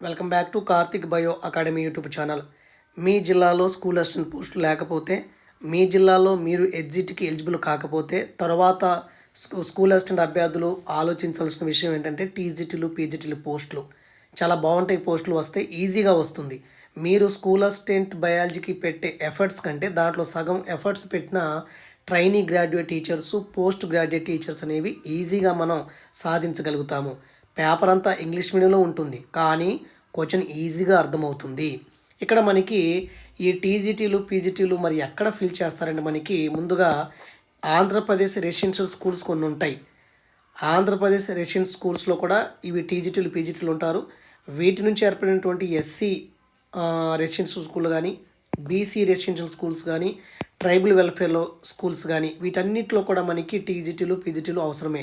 Welcome back to Karthik bio academy YouTube channel. మీ జిల్లాలో school assistant పోస్టులు లేకపోతే మీ జిల్లాలో మీరు ఎగ్జిట్కి ఎలిజిబుల్ కాకపోతే తర్వాత స్కూ స్కూల్ అసిస్టెంట్ అభ్యర్థులు ఆలోచించాల్సిన విషయం ఏంటంటే టీజీటీలు పీజీటీలు పోస్టులు. చాలా బాగుంటాయి పోస్టులు వస్తే ఈజీగా వస్తుంది. మీరు స్కూల్ అసిస్టెంట్ బయాలజీకి పెట్టే ఎఫర్ట్స్ కంటే దాంట్లో సగం ఎఫర్ట్స్ పెట్టిన trainee graduate teachers post graduate teachers అనేవి ఈజీగా మనం సాధించగలుగుతాము. పేపర్ అంతా ఇంగ్లీష్ మీడియంలో ఉంటుంది. కానీ క్వశ్చన్ ఈజీగా అర్థమవుతుంది. ఇక్కడ మనకి ఈ టీజీటీలు పీజీటీలు మరి ఎక్కడ ఫిల్ చేస్తారంటే మనకి ముందుగా ఆంధ్రప్రదేశ్ రెసిడెన్షియల్ స్కూల్స్ కొన్ని ఉంటాయి. ఆంధ్రప్రదేశ్ రెసిడెన్షియల్ స్కూల్స్లో కూడా ఇవి టీజీటీలు పీజీటీలు ఉంటారు. వీటి నుంచి ఏర్పడినటువంటి ఎస్సీ రెసిడెన్షియల్ స్కూల్ కానీ బీసీ రెసిడెన్షియల్ స్కూల్స్ కానీ ట్రైబల్ వెల్ఫేర్లో స్కూల్స్ కానీ వీటన్నిటిలో కూడా మనకి టీజీటీలు పీజీటీలు అవసరమే.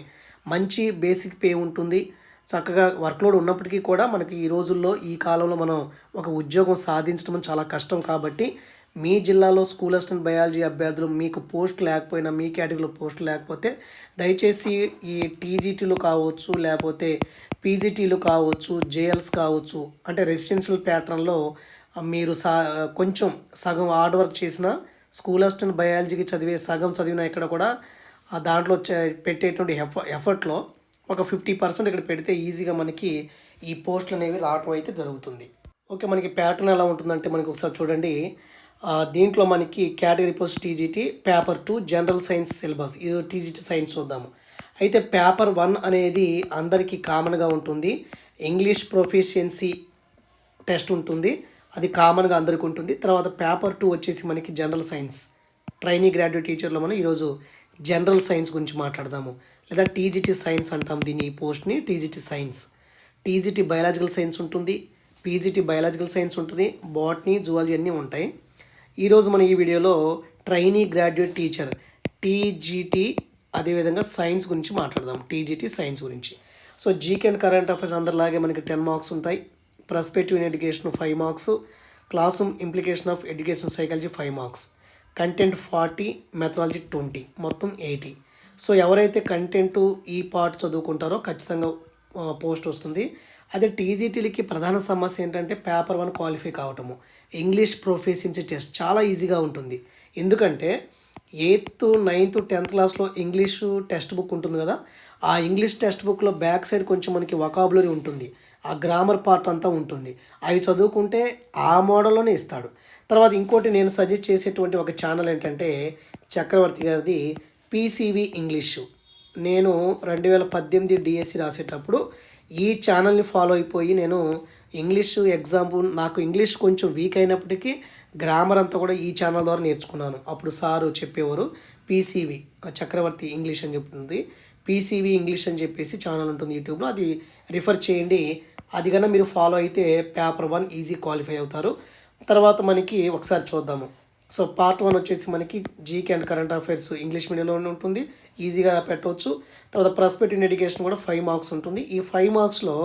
మంచి బేసిక్ పే ఉంటుంది. చక్కగా వర్క్లోడ్ ఉన్నప్పటికీ కూడా మనకి ఈ రోజుల్లో ఈ కాలంలో మనం ఒక ఉద్యోగం సాధించడం చాలా కష్టం కాబట్టి మీ జిల్లాలో స్కూల్ అసిస్టెంట్ బయాలజీ అభ్యర్థులు మీకు పోస్ట్ లేకపోయినా మీ కేటగిరీలో పోస్ట్ లేకపోతే దయచేసి ఈ టీజీటీలు కావచ్చు లేకపోతే పీజీటీలు కావచ్చు జేఎల్స్ కావచ్చు అంటే రెసిడెన్షియల్ ప్యాటర్న్లో మీరు సా కొంచెం సగం హార్డ్ వర్క్ చేసిన స్కూల్ అసిస్టెంట్ బయాలజీకి చదివే సగం చదివిన ఇక్కడ కూడా ఆ దాంట్లో చే- పెట్టేటువంటి ఎఫ ఎఫర్ట్లో ఒక ఫిఫ్టీ పర్సెంట్ ఇక్కడ పెడితే ఈజీగా మనకి ఈ పోస్టులు అనేవి రావటం అయితే జరుగుతుంది. ఓకే మనకి ప్యాటర్న్ ఎలా ఉంటుందంటే మనకి ఒకసారి చూడండి. దీంట్లో మనకి category post TGT paper two general science syllabus ఇది టీజీటీ సైన్స్ చూద్దాము. అయితే పేపర్ వన్ అనేది అందరికీ కామన్గా ఉంటుంది. ఇంగ్లీష్ ప్రొఫిషియన్సీ టెస్ట్ ఉంటుంది. అది కామన్గా అందరికీ ఉంటుంది. తర్వాత పేపర్ టూ వచ్చేసి మనకి జనరల్ సైన్స్ ట్రైనీ గ్రాడ్యుయేట్ టీచర్లో మనం ఈరోజు జనరల్ సైన్స్ గురించి మాట్లాడదాము. లేదా టీజీటీ సైన్స్ అంటాం దీని ఈ పోస్ట్ని TGT science. TGT biological science ఉంటుంది పీజీటీ బయాలజికల్ సైన్స్ ఉంటుంది బాట్నీ జువాలజీ అన్నీ ఉంటాయి. ఈరోజు మన ఈ వీడియోలో ట్రైనీ గ్రాడ్యుయేట్ టీచర్ టీజీటీ అదేవిధంగా సైన్స్ గురించి మాట్లాడదాం టీజీటీ సైన్స్ గురించి. So GK and current affairs అందరిలాగే మనకి టెన్ మార్క్స్ ఉంటాయి. Prospective in education five marks classroom implication of education psychology five marks content forty methodology twenty మొత్తం ఎయిటీ. సో ఎవరైతే content ఈ పార్ట్ చదువుకుంటారో ఖచ్చితంగా పోస్ట్ వస్తుంది. అదే టీజీటీలకి ప్రధాన సమస్య ఏంటంటే పేపర్ వన్ క్వాలిఫై కావటము. ఇంగ్లీష్ ప్రొఫెషన్సీ టెస్ట్ చాలా ఈజీగా ఉంటుంది. ఎందుకంటే ఎయిత్ నైన్త్ టెన్త్ క్లాస్లో ఇంగ్లీషు టెక్స్ట్ బుక్ ఉంటుంది కదా ఆ ఇంగ్లీష్ టెక్స్ట్ బుక్లో బ్యాక్ సైడ్ కొంచెం మనకి వకాబులరీ ఉంటుంది. ఆ గ్రామర్ పార్ట్ అంతా ఉంటుంది. అవి చదువుకుంటే ఆ మోడల్లోనే ఇస్తాడు. తర్వాత ఇంకోటి నేను సజెస్ట్ చేసేటువంటి ఒక ఛానల్ ఏంటంటే చక్రవర్తి గారిది పీసీవి ఇంగ్లీషు. నేను రెండు వేల పద్దెనిమిది డిఎస్సి రాసేటప్పుడు ఈ ఛానల్ని ఫాలో అయిపోయి నేను ఇంగ్లీషు ఎగ్జాంపుల్ నాకు ఇంగ్లీష్ కొంచెం వీక్ అయినప్పటికీ గ్రామర్ అంతా కూడా ఈ ఛానల్ ద్వారా నేర్చుకున్నాను. అప్పుడు సారు చెప్పేవారు పీసీవి చక్రవర్తి ఇంగ్లీష్ అని చెప్తుంది. పీసీవి ఇంగ్లీష్ అని చెప్పేసి ఛానల్ ఉంటుంది యూట్యూబ్లో. అది రిఫర్ చేయండి. అది కన్నా మీరు ఫాలో అయితే పేపర్ వన్ ఈజీ క్వాలిఫై అవుతారు. తర్వాత మనకి ఒకసారి చూద్దాము. సో పార్ట్ వన్ వచ్చేసి మనకి GK and current affairs English మీడియంలోనే ఉంటుంది. ఈజీగా పెట్టవచ్చు. తర్వాత ప్రాస్పెక్టివ్ ఎడ్యుకేషన్ కూడా ఫైవ్ మార్క్స్ ఉంటుంది. ఈ ఫైవ్ మార్క్స్లో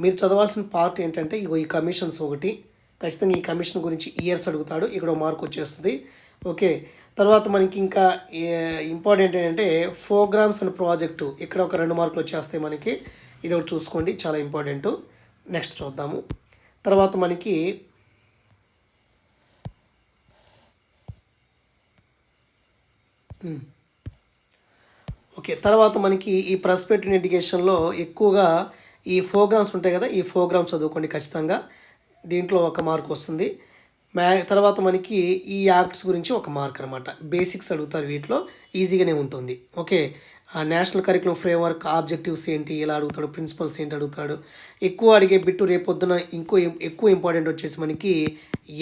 మీరు చదవాల్సిన పార్ట్ ఏంటంటే ఇగో ఈ కమిషన్స్ ఒకటి. ఖచ్చితంగా ఈ కమిషన్ గురించి ఇయర్స్ అడుగుతాడు. ఇక్కడ మార్క్ వచ్చేస్తుంది. ఓకే. తర్వాత మనకి ఇంకా ఇంపార్టెంట్ ఏంటంటే ప్రోగ్రామ్స్ అండ్ ప్రాజెక్టు ఇక్కడ ఒక రెండు మార్కులు వచ్చేస్తాయి మనకి. ఇది ఒకటి చూసుకోండి. చాలా ఇంపార్టెంట్ నెక్స్ట్ చూద్దాము. తర్వాత మనకి Hmm. ఓకే తర్వాత మనకి ఈ ప్రస్పెక్టివ్ ఎడ్యుకేషన్లో ఎక్కువగా ఈ ప్రోగ్రామ్స్ ఉంటాయి కదా ఈ ప్రోగ్రామ్స్ చదువుకోండి ఖచ్చితంగా. దీంట్లో ఒక మార్క్ వస్తుంది. మ్యా తర్వాత మనకి ఈ యాక్ట్స్ గురించి ఒక మార్క్ అనమాట బేసిక్స్ అడుగుతారు వీటిలో ఈజీగానే ఉంటుంది. ఓకే ఆ నేషనల్ కరికులం ఫ్రేమ్వర్క్ ఆబ్జెక్టివ్స్ ఏంటి ఎలా అడుగుతాడు ప్రిన్సిపల్స్ ఏంటి అడుగుతాడు. ఎక్కువ అడిగే బిట్టు రేపొద్దున ఇంకో ఎక్కువ ఇంపార్టెంట్ వచ్చేసి మనకి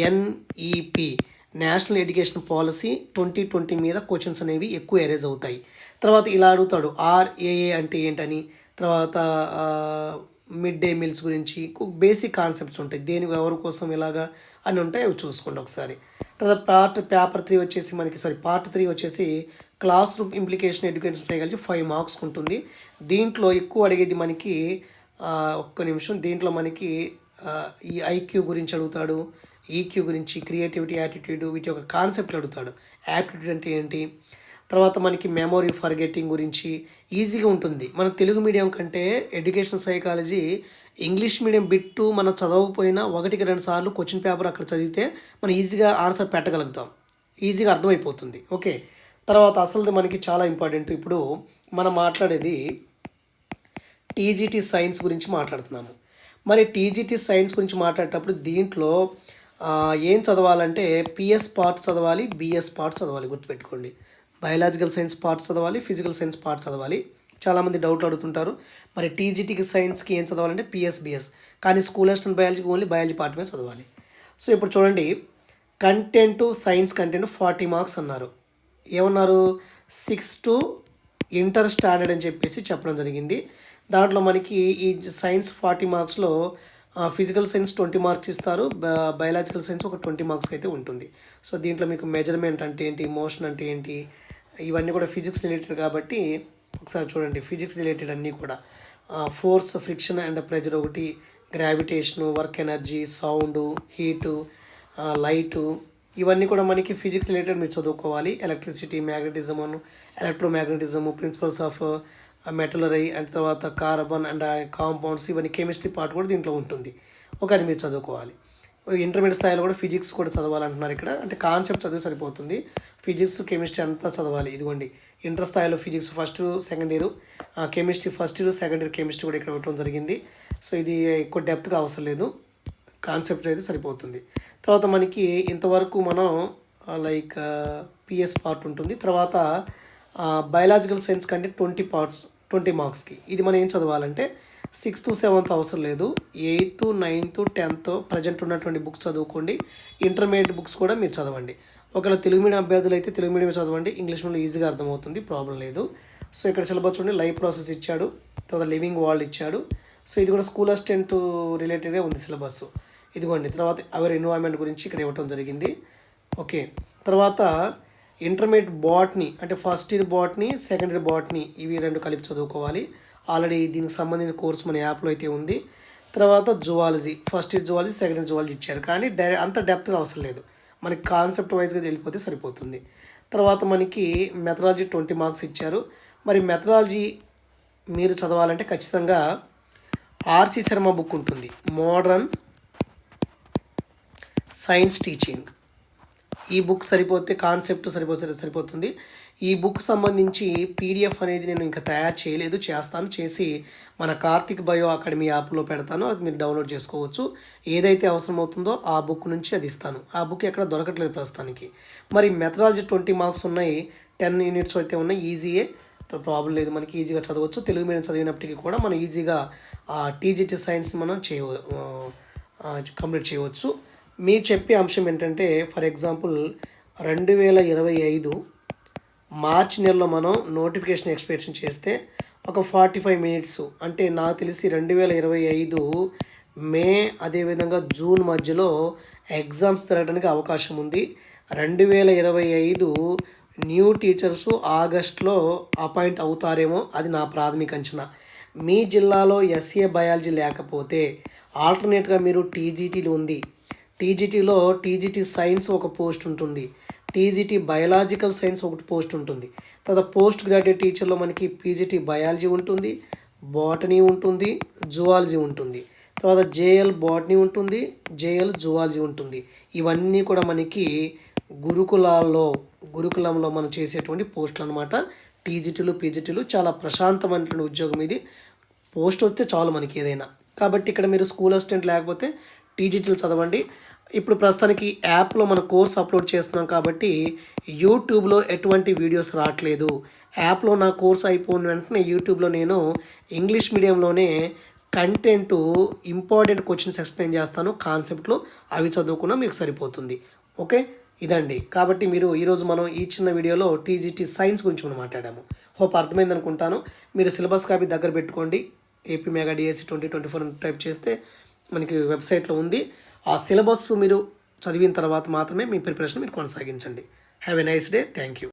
NEP national education policy twenty twenty మీద క్వశ్చన్స్ అనేవి ఎక్కువ ఎరేజ్ అవుతాయి. తర్వాత ఇలా అడుగుతాడు ఆర్ఏఏ అంటే ఏంటని? తర్వాత మిడ్ డే మీల్స్ గురించి బేసిక్ కాన్సెప్ట్స్ ఉంటాయి. దేని ఎవరి కోసం ఇలాగా అని ఉంటాయి అవి చూసుకోండి ఒకసారి. తర్వాత పార్ట్ పేపర్ త్రీ వచ్చేసి మనకి సారీ పార్ట్ త్రీ వచ్చేసి క్లాస్ రూమ్ ఇంప్లికేషన్ ఎడ్యుకేషన్ చేయగలిగి ఫైవ్ మార్క్స్ ఉంటుంది. దీంట్లో ఎక్కువ అడిగేది మనకి ఒక్క నిమిషం. దీంట్లో మనకి ఈ ఐక్యూ గురించి అడుగుతాడు ఈక్యూ గురించి క్రియేటివిటీ యాటిట్యూడ్ వీటి యొక్క కాన్సెప్ట్ అడుగుతాడు. యాప్టిట్యూడ్ అంటే ఏంటి? తర్వాత మనకి మెమొరీ ఫర్గెటింగ్ గురించి ఈజీగా ఉంటుంది. మన తెలుగు మీడియం కంటే education psychology English medium bit మనం చదవకపోయినా ఒకటికి రెండు సార్లు క్వశ్చన్ పేపర్ అక్కడ చదివితే మనం ఈజీగా ఆన్సర్ పెట్టగలుగుతాం. ఈజీగా అర్థమైపోతుంది. ఓకే తర్వాత అసలు మనకి చాలా ఇంపార్టెంట్ ఇప్పుడు మనం మాట్లాడేది టీజీటీ సైన్స్ గురించి మాట్లాడుతున్నాము. మరి టీజీటీ సైన్స్ గురించి మాట్లాడేటప్పుడు దీంట్లో ఏం చదవాలంటే పిఎస్ పార్ట్ చదవాలి బిఎస్ పార్ట్ చదవాలి గుర్తుపెట్టుకోండి. బయాలజికల్ సైన్స్ పార్ట్ చదవాలి ఫిజికల్ సైన్స్ పార్ట్ చదవాలి. చాలామంది డౌట్లు అడుగుతుంటారు మరి టీజీటీకి సైన్స్కి ఏం చదవాలంటే పిఎస్బిఎస్ కానీ స్కూల్ అసిస్టెంట్ బయాలజీకి ఓన్లీ బయాలజీ పార్ట్ మీద చదవాలి. సో ఇప్పుడు చూడండి content science content forty marks అన్నారు. ఏమన్నారు? సిక్స్ టు ఇంటర్ స్టాండర్డ్ అని చెప్పేసి చెప్పడం జరిగింది. దాంట్లో మనకి ఈ సైన్స్ ఫార్టీ మార్క్స్లో ఫిజికల్ సైన్స్ ట్వంటీ మార్క్స్ ఇస్తారు. బయాలజికల్ సైన్స్ ఒక ట్వంటీ మార్క్స్ అయితే ఉంటుంది. సో దీంట్లో మీకు మెజర్మెంట్ అంటే ఏంటి మోషన్ అంటే ఏంటి ఇవన్నీ కూడా ఫిజిక్స్ రిలేటెడ్ కాబట్టి ఒకసారి చూడండి ఫిజిక్స్ రిలేటెడ్ అన్నీ కూడా. ఫోర్స్ ఫ్రిక్షన్ అండ్ ప్రెజర్ ఒకటి gravitation work energy sound heat light ఇవన్నీ కూడా మనకి ఫిజిక్స్ రిలేటెడ్ మీరు చదువుకోవాలి. Electricity magnetism electromagnetism principles of metallurgy and తర్వాత కార్బన్ అండ్ కాంపౌండ్స్ ఇవన్నీ కెమిస్ట్రీ పార్ట్ కూడా దీంట్లో ఉంటుంది. ఒక అది మీరు చదువుకోవాలి. ఇంటర్మీడియట్ స్థాయిలో కూడా ఫిజిక్స్ కూడా చదవాలంటున్నారు ఇక్కడ. అంటే కాన్సెప్ట్ చదివి సరిపోతుంది. ఫిజిక్స్ కెమిస్ట్రీ అంతా చదవాలి. ఇదిగోండి. ఇంటర్ స్థాయిలో physics first second year. Chemistry first year second year chemistry కూడా ఇక్కడ ఇవ్వడం జరిగింది. సో ఇది ఎక్కువ డెప్త్గా అవసరం లేదు. కాన్సెప్ట్ అయితే సరిపోతుంది. తర్వాత మనకి ఇంతవరకు మనం లైక్ పిఎస్ పార్ట్ ఉంటుంది. తర్వాత బయలాజికల్ సైన్స్ కంటే ట్వంటీ పార్ట్స్ ట్వంటీ మార్క్స్కి. ఇది మనం ఏం చదవాలంటే సిక్స్త్ సెవెంత్ అవసరం లేదు. ఎయిత్ నైన్త్ టెన్త్ ప్రజెంట్ ఉన్నటువంటి బుక్స్ చదువుకోండి. ఇంటర్మీడియట్ బుక్స్ కూడా మీరు చదవండి. ఒకవేళ తెలుగు మీడియం అభ్యర్థులు అయితే తెలుగు మీడియం చదవండి. ఇంగ్లీష్ మీడియం ఈజీగా అర్థమవుతుంది. ప్రాబ్లం లేదు. సో ఇక్కడ సిలబస్ చూడండి. లైవ్ ప్రాసెస్ ఇచ్చాడు. తర్వాత లివింగ్ వరల్డ్ ఇచ్చాడు. సో ఇది కూడా స్కూల్ అసిస్టెంట్ రిలేటెడ్గా ఉంది సిలబస్ ఇదిగోండి. తర్వాత అవర్ ఎన్విరాన్మెంట్ గురించి ఇక్కడ ఇవ్వటం జరిగింది. ఓకే తర్వాత ఇంటర్మీడియట్ బాట్ని అంటే first year botany second year botany ఇవి రెండు కలిపి చదువుకోవాలి. ఆల్రెడీ దీనికి సంబంధించిన కోర్స్ మన యాప్లో అయితే ఉంది. తర్వాత zoology first year zoology second year zoology ఇచ్చారు. కానీ డైరె అంత డెప్త్గా అవసరం లేదు. మనకి కాన్సెప్ట్ వైజ్గా వెళ్ళిపోతే సరిపోతుంది. తర్వాత మనకి మెథడాలజీ ట్వంటీ మార్క్స్ ఇచ్చారు. మరి మెథడాలజీ మీరు చదవాలంటే ఖచ్చితంగా ఆర్సి శర్మ బుక్ ఉంటుంది. Modern science teaching. ఈ బుక్ సరిపోతే కాన్సెప్ట్ సరిపోతే సరిపోతుంది. ఈ బుక్ సంబంధించి పీడిఎఫ్ అనేది నేను ఇంకా తయారు చేయలేదు చేస్తాను. చేసి మన కార్తిక్ బయో అకాడమీ యాప్లో పెడతాను. అది మీరు డౌన్లోడ్ చేసుకోవచ్చు. ఏదైతే అవసరం అవుతుందో ఆ బుక్ నుంచి అది ఇస్తాను. ఆ బుక్ ఎక్కడ దొరకట్లేదు ప్రస్తుతానికి. మరి మెథడాలజీ ట్వంటీ మార్క్స్ ఉన్నాయి. టెన్ యూనిట్స్ అయితే ఉన్నాయి. ఈజీయే. ప్రాబ్లం లేదు. మనకి ఈజీగా చదవచ్చు. తెలుగు మీడియం చదివినప్పటికీ కూడా మనం ఈజీగా టీజీటీ సైన్స్ మనం చేయ కంప్లీట్ చేయవచ్చు. మీరు చెప్పే అంశం ఏంటంటే ఫర్ ఎగ్జాంపుల్ రెండు వేల ఇరవై ఐదు మార్చ్ నెలలో మనం నోటిఫికేషన్ ఎక్స్పెక్షన్ చేస్తే ఒక ఫార్టీ ఫైవ్ మినిట్స్ అంటే నాకు తెలిసి రెండు వేల ఇరవై ఐదు మే అదేవిధంగా జూన్ మధ్యలో ఎగ్జామ్స్ జరగడానికి అవకాశం ఉంది. రెండు వేల ఇరవై ఐదు న్యూ టీచర్స్ ఆగస్ట్లో అపాయింట్ అవుతారేమో అది నా ప్రాథమిక అంచనా. మీ జిల్లాలో ఎస్ఏ బయాలజీ లేకపోతే ఆల్టర్నేట్గా మీరు టీజీటీలు ఉంది. టీజీటీలో టీజీటీ సైన్స్ ఒక పోస్ట్ ఉంటుంది. టీజీటీ బయలాజికల్ సైన్స్ ఒకటి పోస్ట్ ఉంటుంది. తర్వాత పోస్ట్ గ్రాడ్యుయేట్ టీచర్లో మనకి పీజీటీ బయాలజీ ఉంటుంది బాటనీ ఉంటుంది జువాలజీ ఉంటుంది. తర్వాత జేఎల్ బాటనీ ఉంటుంది జేఎల్ జువాలజీ ఉంటుంది. ఇవన్నీ కూడా మనకి గురుకులాల్లో గురుకులంలో మనం చేసేటువంటి పోస్టులు అనమాట టీజీటీలు పీజీటీలు చాలా ప్రశాంతమైనటువంటి ఉద్యోగం ఇది. పోస్ట్ వస్తే చాలు మనకి ఏదైనా. కాబట్టి ఇక్కడ మీరు స్కూల్ అసిస్టెంట్ లేకపోతే టీజీటీలు చదవండి. ఇప్పుడు ప్రస్తుతానికి యాప్లో మన కోర్స్ అప్లోడ్ చేస్తున్నాం కాబట్టి యూట్యూబ్లో ఎటువంటి వీడియోస్ రావట్లేదు. యాప్లో నా కోర్స్ అయిపోయిన వెంటనే యూట్యూబ్లో నేను ఇంగ్లీష్ మీడియంలోనే కంటెంట్ ఇంపార్టెంట్ క్వశ్చన్స్ ఎక్స్ప్లెయిన్ చేస్తాను కాన్సెప్ట్లో అవి చదువుకున్నా మీకు సరిపోతుంది. ఓకే? ఇదండి. కాబట్టి మీరు ఈరోజు మనం ఈ చిన్న వీడియోలో టీజీటీ సైన్స్ గురించి మనం మాట్లాడాము. హోప్ అర్థమైంది అనుకుంటాను. మీరు సిలబస్ కాపీ దగ్గర పెట్టుకోండి. AP mega DSC twenty twenty four type చేస్తే మనకి వెబ్సైట్లో ఉంది. ఆ సిలబస్ మీరు చదివిన తర్వాత మాత్రమే మీ ప్రిపరేషన్ మీరు కొనసాగించండి. Have a nice day thank you